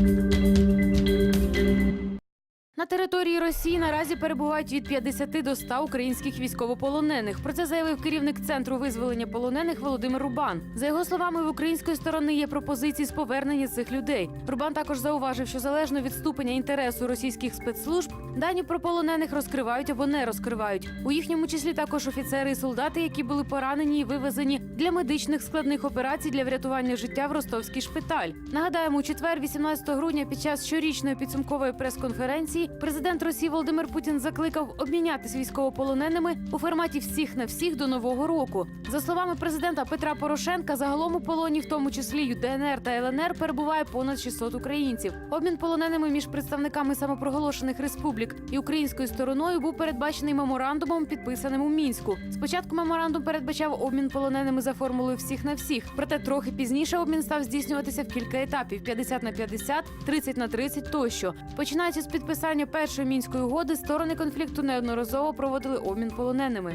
Música На території Росії наразі перебувають від 50 до 100 українських військовополонених. Про це заявив керівник центру визволення полонених Володимир Рубан. За його словами, в української сторони є пропозиції з повернення цих людей. Рубан також зауважив, що залежно від ступеня інтересу російських спецслужб дані про полонених розкривають або не розкривають. У їхньому числі також офіцери і солдати, які були поранені і вивезені для медичних складних операцій для врятування життя в ростовський шпиталь. Нагадаємо, у четвер, 18 грудня, під час щорічної підсумкової прес-конференції, президент Росії Володимир Путін закликав обмінятись військовополоненими у форматі всіх на всіх до нового року. За словами президента Петра Порошенка, загалом у полоні, в тому числі й ДНР та ЛНР, перебуває понад 600 українців. Обмін полоненими між представниками самопроголошених республік і українською стороною був передбачений меморандумом, підписаним у мінську. Спочатку меморандум передбачав обмін полоненими за формулою всіх на всіх. Проте трохи пізніше обмін став здійснюватися в кілька етапів: 50 на 50, 30 на 30 тощо. Починаючи з підписання першої мінської угоди, сторони конфлікту неодноразово проводили обмін полоненими.